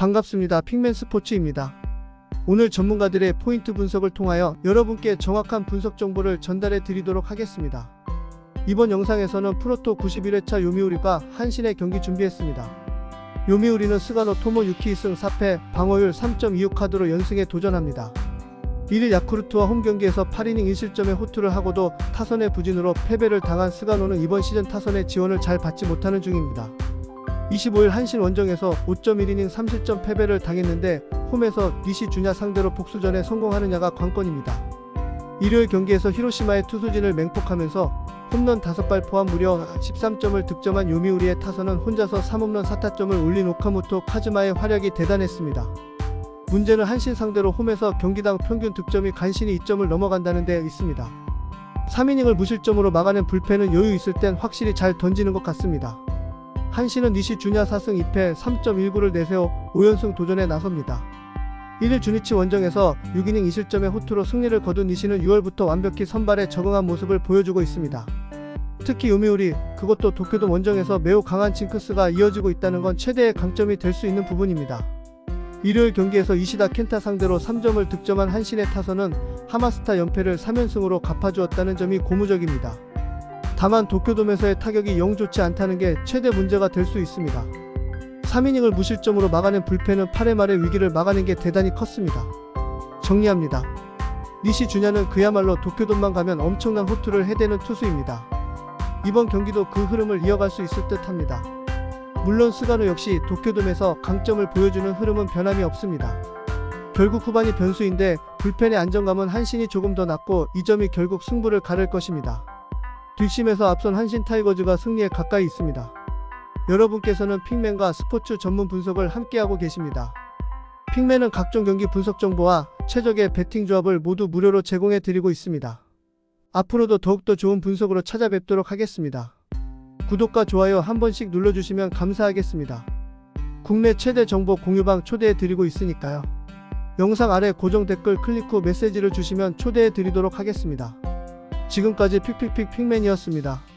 반갑습니다. 핑맨 스포츠입니다. 오늘 전문가들의 포인트 분석을 통하여 여러분께 정확한 분석 정보를 전달해 드리도록 하겠습니다. 이번 영상에서는 프로토 91회차 요미우리가 한신의 경기 준비했습니다. 요미우리는 스가노 토모 6키 2승 4패 방어율 3.26 카드로 연승에 도전합니다. 1일 야쿠르트와 홈 경기에서 8이닝 1실점의 호투를 하고도 타선의 부진으로 패배를 당한 스가노는 이번 시즌 타선의 지원을 잘 받지 못하는 중입니다. 25일 한신 원정에서 5.1이닝 3실점 패배를 당했는데 홈에서 니시 주냐 상대로 복수전에 성공하느냐가 관건입니다. 일요일 경기에서 히로시마의 투수진을 맹폭하면서 홈런 5발 포함 무려 13점을 득점한 요미우리의 타선은 혼자서 3홈런 4타점을 올린 오카모토 카즈마의 활약이 대단했습니다. 문제는 한신 상대로 홈에서 경기당 평균 득점이 간신히 2점을 넘어간다는 데 있습니다. 3이닝을 무실점으로 막아낸 불펜은 여유 있을 땐 확실히 잘 던지는 것 같습니다. 한신은 니시 주냐 4승 2패 3.19를 내세워 5연승 도전에 나섭니다. 1일 주니치 원정에서 6이닝 2실점의 호투로 승리를 거둔 니시는 6월부터 완벽히 선발에 적응한 모습을 보여주고 있습니다. 특히 요미우리, 그것도 도쿄돔 원정에서 매우 강한 징크스가 이어지고 있다는 건 최대의 강점이 될 수 있는 부분입니다. 일요일 경기에서 이시다 켄타 상대로 3점을 득점한 한신의 타선은 하마스타 연패를 3연승으로 갚아주었다는 점이 고무적입니다. 다만 도쿄돔에서의 타격이 영 좋지 않다는 게 최대 문제가 될 수 있습니다. 3이닝을 무실점으로 막아낸 불펜은 8회 말의 위기를 막아낸 게 대단히 컸습니다. 정리합니다. 니시 주냐는 그야말로 도쿄돔만 가면 엄청난 호투를 해대는 투수입니다. 이번 경기도 그 흐름을 이어갈 수 있을 듯 합니다. 물론 스가노 역시 도쿄돔에서 강점을 보여주는 흐름은 변함이 없습니다. 결국 후반이 변수인데 불펜의 안정감은 한신이 조금 더 낮고 이 점이 결국 승부를 가를 것입니다. 뒷심에서 앞선 한신 타이거즈가 승리에 가까이 있습니다. 여러분께서는 핑맨과 스포츠 전문 분석을 함께하고 계십니다. 핑맨은 각종 경기 분석 정보와 최적의 배팅 조합을 모두 무료로 제공해 드리고 있습니다. 앞으로도 더욱더 좋은 분석으로 찾아뵙도록 하겠습니다. 구독과 좋아요 한 번씩 눌러주시면 감사하겠습니다. 국내 최대 정보 공유방 초대해 드리고 있으니까요. 영상 아래 고정 댓글 클릭 후 메시지를 주시면 초대해 드리도록 하겠습니다. 지금까지 픽픽픽 픽맨이었습니다.